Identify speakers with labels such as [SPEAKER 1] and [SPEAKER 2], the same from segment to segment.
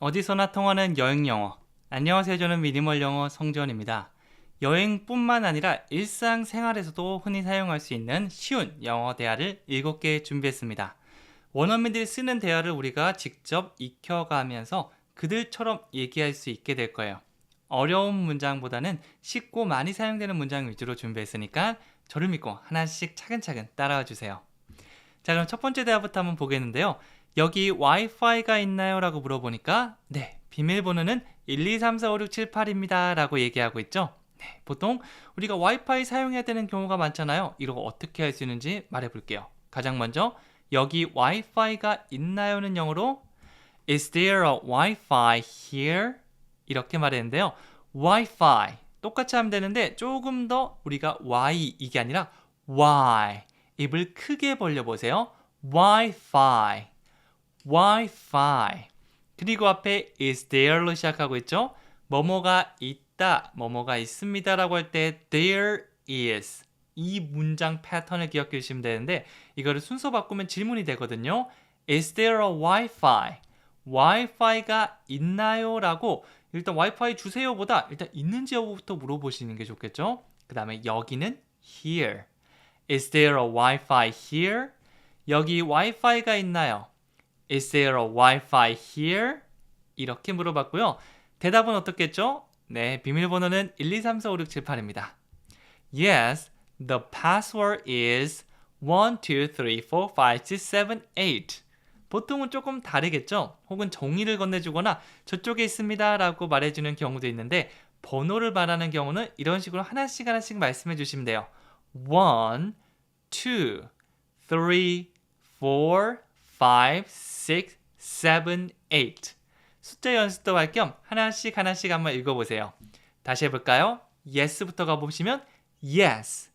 [SPEAKER 1] 어디서나 통하는 여행 영어. 안녕하세요. 저는 미니멀 영어 성전입니다. 여행뿐만 아니라 일상생활에서도 흔히 사용할 수 있는 쉬운 영어 대화를 7개 준비했습니다. 원어민들이 쓰는 대화를 우리가 직접 익혀가면서 그들처럼 얘기할 수 있게 될 거예요. 어려운 문장보다는 쉽고 많이 사용되는 문장 위주로 준비했으니까 저를 믿고 하나씩 차근차근 따라와 주세요. 자, 그럼 첫 번째 대화부터 한번 보겠는데요. 여기 와이파이가 있나요? 라고 물어보니까 네, 비밀번호는 123456778입니다. 라고 얘기하고 있죠. 네, 보통 우리가 와이파이 사용해야 되는 경우가 많잖아요. 이거 어떻게 할 수 있는지 말해 볼게요. 가장 먼저 여기 와이파이가 있나요는 영어로 Is there a Wi-Fi here? 이렇게 말했는데요. Wi-Fi 똑같이 하면 되는데 조금 더 우리가 Y 이게 아니라 Y 입을 크게 벌려 보세요. Wi-Fi Wi-Fi 그리고 앞에 is there로 시작하고 있죠. 뭐뭐가 있다, 뭐뭐가 있습니다라고 할 때 there is 이 문장 패턴을 기억해 주시면 되는데 이거를 순서 바꾸면 질문이 되거든요. Is there a Wi-Fi? Wi-Fi가 있나요? 라고 일단 와이파이 주세요보다 일단 있는지 여부터 물어보시는 게 좋겠죠. 그 다음에 여기는 here. Is there a Wi-Fi here? 여기 와이파이가 있나요? Is there a Wi-Fi here? 이렇게 물어봤고요. 대답은 어떻겠죠? 네, 비밀번호는 123456778입니다. Yes, the password is 1, 2, 3, 4, 5, 6, 7, 8. 보통은 조금 다르겠죠? 혹은 정의를 건네주거나 저쪽에 있습니다 라고 말해주는 경우도 있는데 번호를 말하는 경우는 이런 식으로 하나씩 하나씩 말씀해 주시면 돼요. 1, 2, 3, 4, 5, 6, 7, 8. 숫자 연습도 할 겸 하나씩 하나씩 한번 읽어보세요. 다시 해볼까요? Yes부터 가보시면 Yes.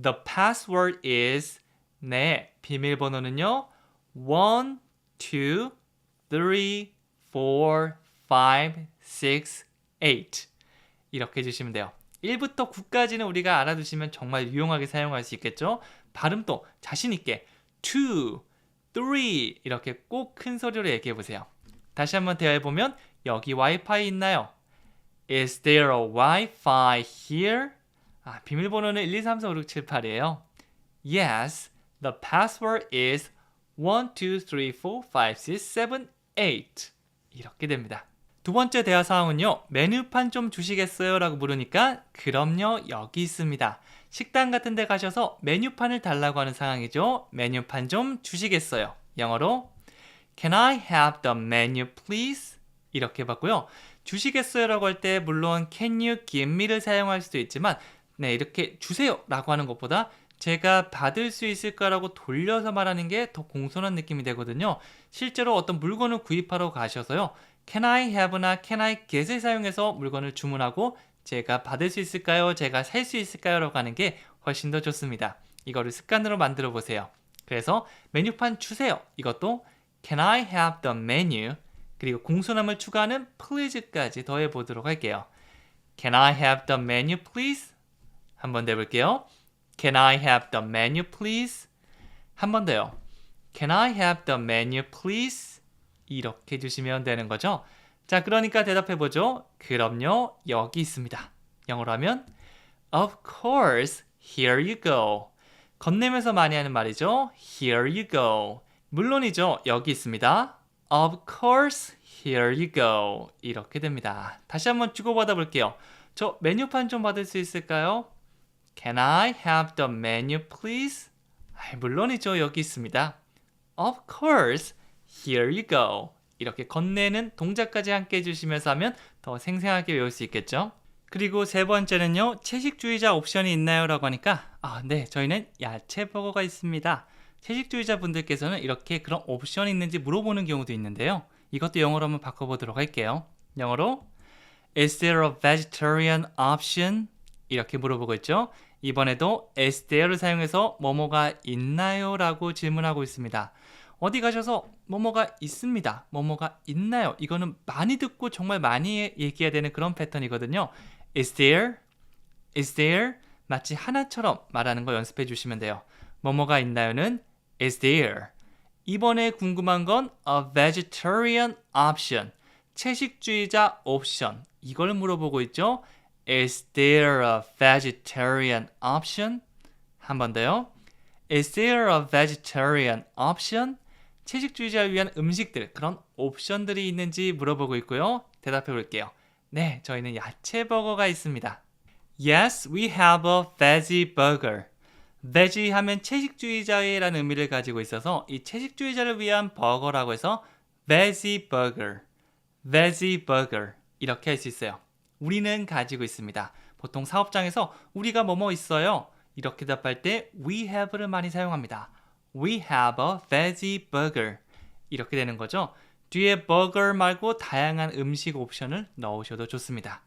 [SPEAKER 1] The password is 네, 비밀번호는요. 1, 2, 3, 4, 5, 6, 8 이렇게 해주시면 돼요. 1부터 9까지는 우리가 알아두시면 정말 유용하게 사용할 수 있겠죠? 발음도 자신 있게 2, 3 이렇게 꼭 큰 소리로 얘기해 보세요. 다시 한번 대화해 보면 여기 와이파이 있나요? Is there a Wi-Fi here? 아, 비밀번호는 123456778이에요. Yes, the password is 1, 2, 3, 4, 5, 6, 7, 8 이렇게 됩니다. 두 번째 대화 상황은요. 메뉴판 좀 주시겠어요? 라고 물으니까 그럼요 여기 있습니다. 식당 같은 데 가셔서 메뉴판을 달라고 하는 상황이죠. 메뉴판 좀 주시겠어요? 영어로 Can I have the menu please? 이렇게 봤고요. 주시겠어요? 라고 할 때 물론 can you give me를 사용할 수도 있지만 네 이렇게 주세요 라고 하는 것보다 제가 받을 수 있을까라고 돌려서 말하는 게 더 공손한 느낌이 되거든요. 실제로 어떤 물건을 구입하러 가셔서요. Can I have나 Can I get을 사용해서 물건을 주문하고 제가 받을 수 있을까요? 제가 살 수 있을까요? 라고 하는 게 훨씬 더 좋습니다. 이거를 습관으로 만들어 보세요. 그래서 메뉴판 주세요. 이것도 Can I have the menu? 그리고 공손함을 추가하는 please까지 더해 보도록 할게요. Can I have the menu please? 한번 내볼게요. Can I have the menu please? 한 번 더요. Can I have the menu please? 이렇게 해주시면 되는 거죠. 자, 그러니까 대답해 보죠. 그럼요, 여기 있습니다. 영어로 하면 Of course, here you go. 건네면서 많이 하는 말이죠. Here you go. 물론이죠. 여기 있습니다. Of course, here you go. 이렇게 됩니다. 다시 한번 주고받아 볼게요. 저 메뉴판 좀 받을 수 있을까요? Can I have the menu, please? 아, 물론이죠. 여기 있습니다. Of course, here you go. 이렇게 건네는 동작까지 함께 해주시면서 하면 더 생생하게 외울 수 있겠죠? 그리고 세 번째는요, 채식주의자 옵션이 있나요? 라고 하니까, 아, 네, 저희는 야채 버거가 있습니다. 채식주의자 분들께서는 이렇게 그런 옵션이 있는지 물어보는 경우도 있는데요. 이것도 영어로 한번 바꿔보도록 할게요. 영어로, Is there a vegetarian option? 이렇게 물어보고 있죠. 이번에도 is there를 사용해서 뭐뭐가 있나요? 라고 질문하고 있습니다. 어디 가셔서 뭐뭐가 있습니다. 뭐뭐가 있나요? 이거는 많이 듣고 정말 많이 얘기해야 되는 그런 패턴이거든요. Is there? Is there? 마치 하나처럼 말하는 거 연습해 주시면 돼요. 뭐뭐가 있나요는 is there. 이번에 궁금한 건 a vegetarian option. 채식주의자 옵션 이걸 물어보고 있죠. Is there a vegetarian option? 한 번 더요. Is there a vegetarian option? 채식주의자를 위한 음식들, 그런 옵션들이 있는지 물어보고 있고요. 대답해 볼게요. 네, 저희는 야채 버거가 있습니다. Yes, we have a veggie burger. veggie 하면 채식주의자의라는 의미를 가지고 있어서 이 채식주의자를 위한 버거라고 해서 veggie burger, veggie burger 이렇게 할 수 있어요. 우리는 가지고 있습니다. 보통 사업장에서 우리가 뭐뭐 있어요. 이렇게 답할 때 we have를 많이 사용합니다. We have a veggie burger. 이렇게 되는 거죠. 뒤에 burger 말고 다양한 음식 옵션을 넣으셔도 좋습니다.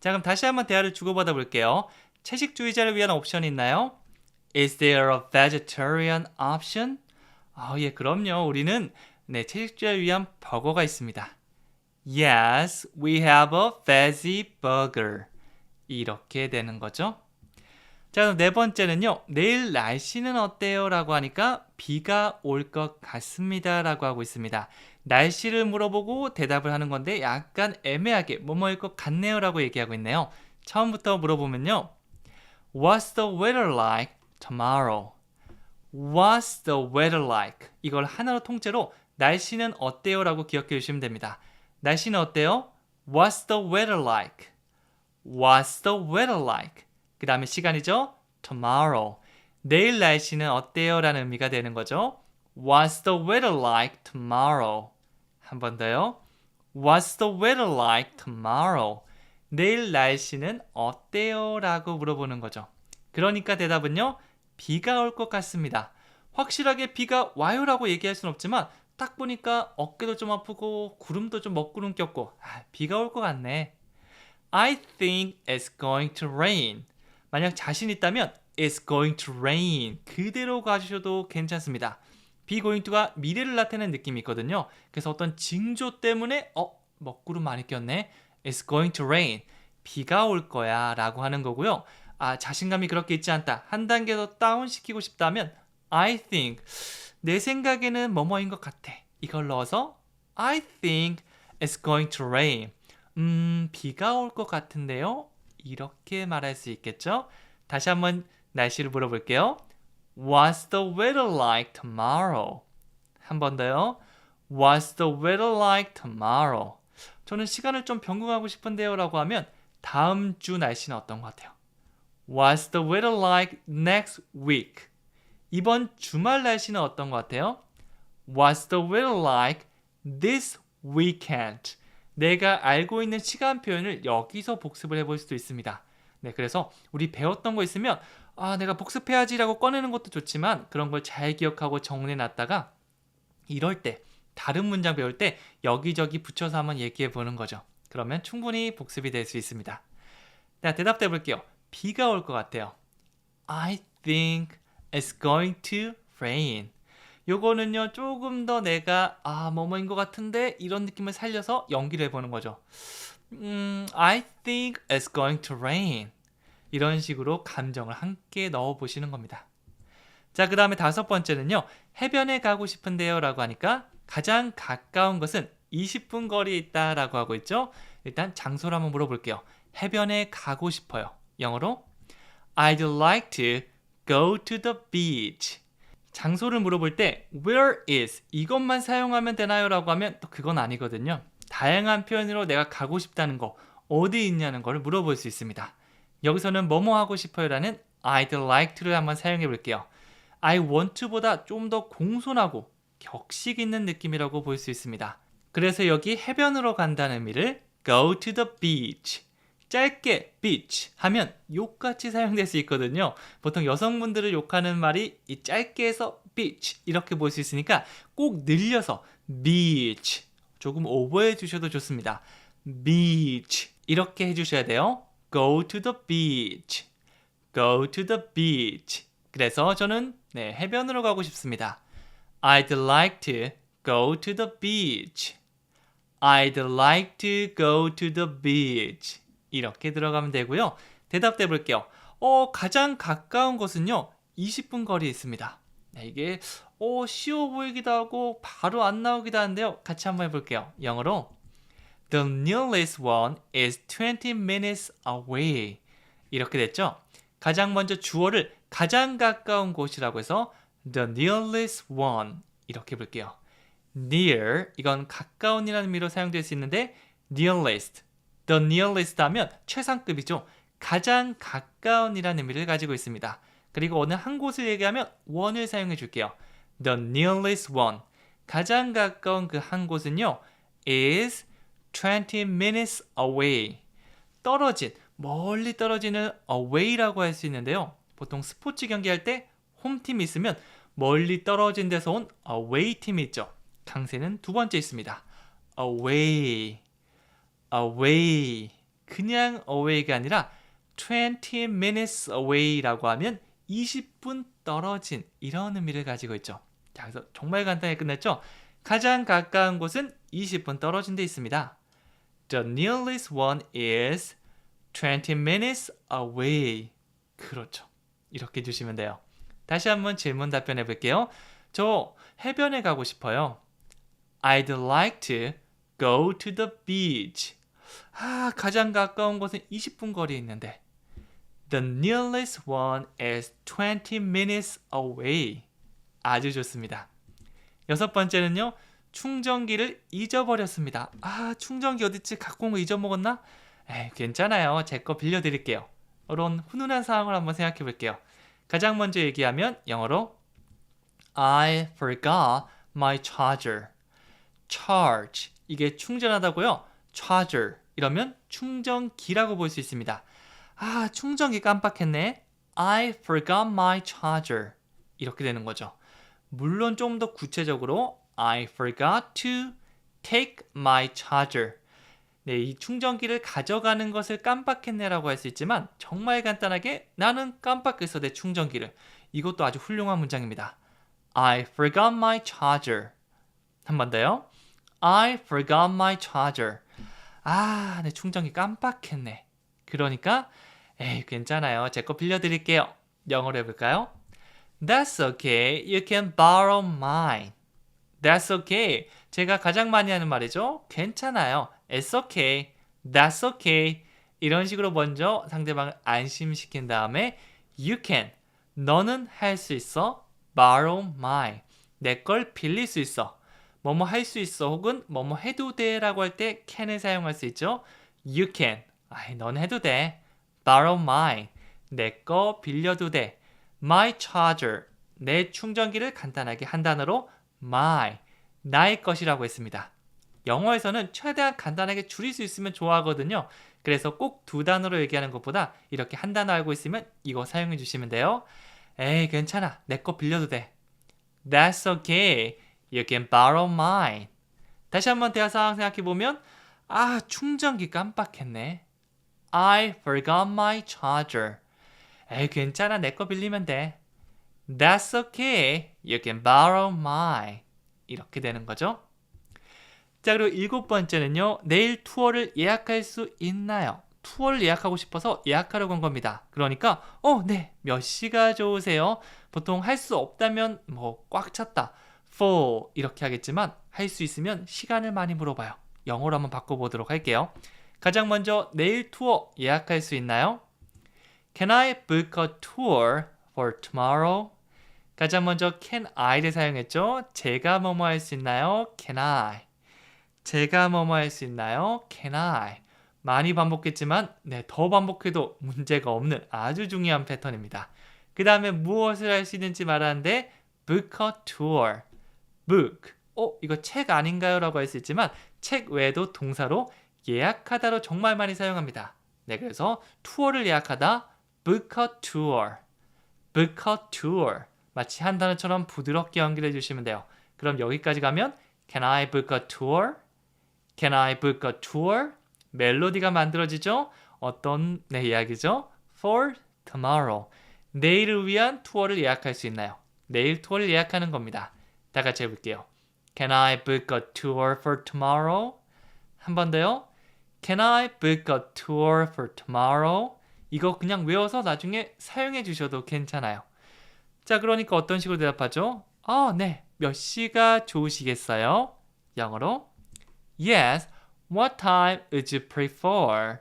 [SPEAKER 1] 자, 그럼 다시 한번 대화를 주고받아 볼게요. 채식주의자를 위한 옵션이 있나요? Is there a vegetarian option? 아, 예, 그럼요. 우리는 네, 채식주의자를 위한 버거가 있습니다. Yes, we have a veggie burger. 이렇게 되는 거죠. 자, 그럼 네 번째는요. 내일 날씨는 어때요? 라고 하니까 비가 올 것 같습니다. 라고 하고 있습니다. 날씨를 물어보고 대답을 하는 건데 약간 애매하게 뭐뭐일 것 같네요. 라고 얘기하고 있네요. 처음부터 물어보면요. What's the weather like tomorrow? What's the weather like? 이걸 하나로 통째로 날씨는 어때요? 라고 기억해 주시면 됩니다. 날씨는 어때요? What's the weather like? What's the weather like? 그 다음에 시간이죠. Tomorrow. 내일 날씨는 어때요? 라는 의미가 되는 거죠. What's the weather like tomorrow? 한 번 더요. What's the weather like tomorrow? 내일 날씨는 어때요? 라고 물어보는 거죠. 그러니까 대답은요. 비가 올 것 같습니다. 확실하게 비가 와요 라고 얘기할 순 없지만 딱 보니까 어깨도 좀 아프고 구름도 좀 먹구름 꼈고 아, 비가 올 것 같네. I think it's going to rain. 만약 자신 있다면 it's going to rain 그대로 가주셔도 괜찮습니다. be going to가 미래를 나타내는 느낌이 있거든요. 그래서 어떤 징조 때문에 어 먹구름 많이 꼈네. it's going to rain 비가 올 거야 라고 하는 거고요. 아 자신감이 그렇게 있지 않다. 한 단계 더 다운 시키고 싶다면 I think 내 생각에는 뭐뭐인 것 같아. 이걸 넣어서 I think it's going to rain. 음, 비가 올 것 같은데요? 이렇게 말할 수 있겠죠? 다시 한번 날씨를 물어볼게요. What's the weather like tomorrow? 한 번 더요. What's the weather like tomorrow? 저는 시간을 좀 변경하고 싶은데요 라고 하면 다음 주 날씨는 어떤 것 같아요? What's the weather like next week? 이번 주말 날씨는 어떤 것 같아요? What's the weather like this weekend? 내가 알고 있는 시간 표현을 여기서 복습을 해볼 수도 있습니다. 네, 그래서 우리 배웠던 거 있으면 아, 내가 복습해야지라고 꺼내는 것도 좋지만 그런 걸 잘 기억하고 정리해 놨다가 이럴 때 다른 문장 배울 때 여기저기 붙여서 한번 얘기해 보는 거죠. 그러면 충분히 복습이 될 수 있습니다. 자, 대답해 볼게요. 비가 올 것 같아요. I think it's going to rain. 요거는요 조금 더 내가 아 뭐뭐인 것 같은데 이런 느낌을 살려서 연기를 해보는 거죠. 음, I think it's going to rain. 이런 식으로 감정을 함께 넣어 보시는 겁니다. 자, 그 다음에 다섯 번째는요. 해변에 가고 싶은데요. 라고 하니까 가장 가까운 것은 20분 거리에 있다 라고 하고 있죠. 일단 장소를 한번 물어볼게요. 해변에 가고 싶어요. 영어로 I'd like to go to the beach. 장소를 물어볼 때 where is 이것만 사용하면 되나요? 라고 하면 또 그건 아니거든요. 다양한 표현으로 내가 가고 싶다는 거 어디 있냐는 걸 물어볼 수 있습니다. 여기서는 뭐뭐 하고 싶어요 라는 I'd like to를 한번 사용해 볼게요. I want to보다 좀 더 공손하고 격식 있는 느낌이라고 볼 수 있습니다. 그래서 여기 해변으로 간다는 의미를 go to the beach 짧게 beach 하면 욕같이 사용될 수 있거든요. 보통 여성분들을 욕하는 말이 이 짧게 해서 beach 이렇게 볼 수 있으니까 꼭 늘려서 beach 조금 오버해 주셔도 좋습니다. beach 이렇게 해 주셔야 돼요. go to the beach, go to the beach. 그래서 저는 네, 해변으로 가고 싶습니다. I'd like to go to the beach. I'd like to go to the beach. 이렇게 들어가면 되고요. 대답해 볼게요. 어, 가장 가까운 곳은요. 20분 거리에 있습니다. 네, 이게 어, 쉬워 보이기도 하고 바로 안 나오기도 하는데요. 같이 한번 해볼게요. 영어로 The nearest one is 20 minutes away. 이렇게 됐죠? 가장 먼저 주어를 가장 가까운 곳이라고 해서 the nearest one 이렇게 볼게요. near 이건 가까운이라는 의미로 사용될 수 있는데 nearest the nearest 하면 최상급이죠. 가장 가까운이라는 의미를 가지고 있습니다. 그리고 어느 한 곳을 얘기하면 one을 사용해 줄게요. The nearest one 가장 가까운 그 한 곳은요 is 20 minutes away 떨어진 멀리 떨어지는 away라고 할 수 있는데요. 보통 스포츠 경기할 때 홈팀이 있으면 멀리 떨어진 데서 온 away 팀이 있죠. 강세는 두 번째 있습니다. away, away. 그냥 away가 아니라 20 minutes away라고 하면 20분 떨어진 이런 의미를 가지고 있죠. 자, 그래서 정말 간단히 끝냈죠. 가장 가까운 곳은 20분 떨어진 데 있습니다. The nearest one is 20 minutes away. 그렇죠. 이렇게 주시면 돼요. 다시 한번 질문 답변해 볼게요. 저 해변에 가고 싶어요. I'd like to go to the beach. 아, 가장 가까운 곳은 20분 거리에 있는데. The nearest one is 20 minutes away. 아주 좋습니다. 여섯 번째는요. 충전기를 잊어버렸습니다. 아, 충전기 어딨지? 갖고 온 거 잊어먹었나? 에이, 괜찮아요. 제 거 빌려드릴게요. 이런 훈훈한 상황을 한번 생각해 볼게요. 가장 먼저 얘기하면 영어로 I forgot my charger. charge 이게 충전하다고요. charger 이러면 충전기라고 볼 수 있습니다. 아 충전기 깜빡했네. I forgot my charger 이렇게 되는 거죠. 물론 좀 더 구체적으로 I forgot to take my charger. 네, 이 충전기를 가져가는 것을 깜빡했네라고 할 수 있지만 정말 간단하게 나는 깜빡했어 내 충전기를. 이것도 아주 훌륭한 문장입니다. I forgot my charger. 한 번 더요. I forgot my charger. 아, 내 충전기 깜빡했네. 그러니까 에이, 괜찮아요. 제 거 빌려드릴게요. 영어로 해볼까요? That's okay. You can borrow mine. That's okay. 제가 가장 많이 하는 말이죠. 괜찮아요. It's okay. That's okay. 이런 식으로 먼저 상대방을 안심시킨 다음에 You can. 너는 할 수 있어. Borrow mine. 내 걸 빌릴 수 있어. 뭐뭐 할 수 있어 혹은 뭐뭐 해도 돼 라고 할 때 can을 사용할 수 있죠. You can. 아이, 넌 해도 돼. Borrow mine. 내 거 빌려도 돼. My charger. 내 충전기를 간단하게 한 단어로 my. 나의 것이라고 했습니다. 영어에서는 최대한 간단하게 줄일 수 있으면 좋아하거든요. 그래서 꼭 두 단어로 얘기하는 것보다 이렇게 한 단어 알고 있으면 이거 사용해 주시면 돼요. 에이, 괜찮아. 내 거 빌려도 돼. That's okay. You can borrow mine. 다시 한번 대화 상황 생각해 보면 아, 충전기 깜빡했네. I forgot my charger. 에이, 괜찮아. 내 거 빌리면 돼. That's okay. You can borrow mine. 이렇게 되는 거죠. 자, 그리고 일곱 번째는요. 내일 투어를 예약할 수 있나요? 투어를 예약하고 싶어서 예약하려고 한 겁니다. 그러니까 어, 네. 몇 시가 좋으세요? 보통 할 수 없다면 뭐 꽉 찼다. Full 이렇게 하겠지만 할 수 있으면 시간을 많이 물어봐요. 영어로 한번 바꿔보도록 할게요. 가장 먼저 내일 투어 예약할 수 있나요? Can I book a tour for tomorrow? 가장 먼저 can I를 사용했죠. 제가 뭐뭐 할 수 있나요? Can I? 제가 뭐뭐 할 수 있나요? Can I? 많이 반복했지만 네, 더 반복해도 문제가 없는 아주 중요한 패턴입니다. 그 다음에 무엇을 할 수 있는지 말하는데 book a tour. Book. 어, 이거 책 아닌가요? 라고 할 수 있지만 책 외에도 동사로 예약하다로 정말 많이 사용합니다. 네, 그래서 투어를 예약하다 book a tour. book a tour. 마치 한 단어처럼 부드럽게 연결해 주시면 돼요. 그럼 여기까지 가면 Can I book a tour? Can I book a tour? 멜로디가 만들어지죠? 어떤 네, 이야기죠? For tomorrow. 내일을 위한 투어를 예약할 수 있나요? 내일 투어를 예약하는 겁니다. 다 같이 해볼게요. Can I book a tour for tomorrow? 한 번 더요. Can I book a tour for tomorrow? 이거 그냥 외워서 나중에 사용해 주셔도 괜찮아요. 자, 그러니까 어떤 식으로 대답하죠? 아, 네. 몇 시가 좋으시겠어요? 영어로 Yes, What time would you prefer?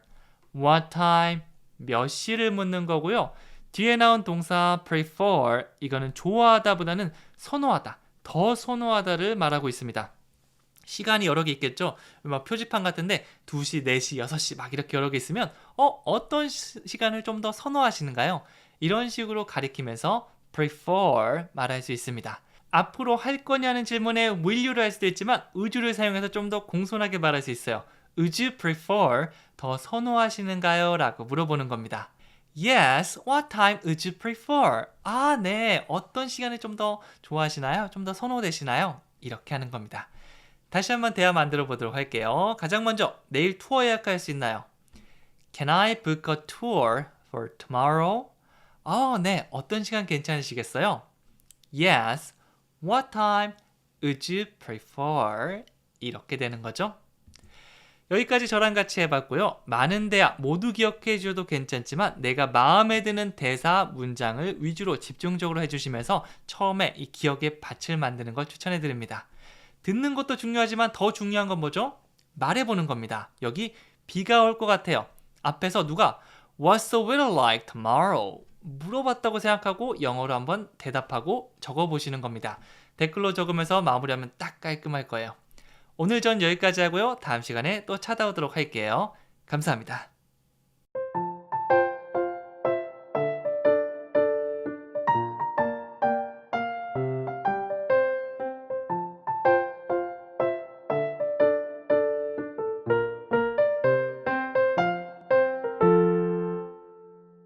[SPEAKER 1] What time 몇 시를 묻는 거고요. 뒤에 나온 동사 prefer 이거는 좋아하다보다는 선호하다, 더 선호하다를 말하고 있습니다. 시간이 여러 개 있겠죠. 막 표지판 같은데 2시, 4시, 6시 막 이렇게 여러 개 있으면 어 어떤 시, 시간을 좀 더 선호하시는가요? 이런 식으로 가리키면서 prefer 말할 수 있습니다. 앞으로 할 거냐는 질문에 will you를 할 수도 있지만 would를 사용해서 좀 더 공손하게 말할 수 있어요. Would you prefer 더 선호하시는가요? 라고 물어보는 겁니다. Yes, what time would you prefer? 아, 네. 어떤 시간을 좀 더 좋아하시나요? 좀 더 선호되시나요? 이렇게 하는 겁니다. 다시 한번 대화 만들어 보도록 할게요. 가장 먼저 내일 투어 예약할 수 있나요? Can I book a tour for tomorrow? 어, 네. 어떤 시간 괜찮으시겠어요? Yes. What time would you prefer? 이렇게 되는 거죠. 여기까지 저랑 같이 해봤고요. 많은 대화 모두 기억해 주셔도 괜찮지만 내가 마음에 드는 대사 문장을 위주로 집중적으로 해주시면서 처음에 이 기억의 밭을 만드는 걸 추천해 드립니다. 듣는 것도 중요하지만 더 중요한 건 뭐죠? 말해보는 겁니다. 여기 비가 올 것 같아요. 앞에서 누가 What's the weather like tomorrow? 물어봤다고 생각하고 영어로 한번 대답하고 적어보시는 겁니다. 댓글로 적으면서 마무리하면 딱 깔끔할 거예요. 오늘 전 여기까지 하고요. 다음 시간에 또 찾아오도록 할게요. 감사합니다.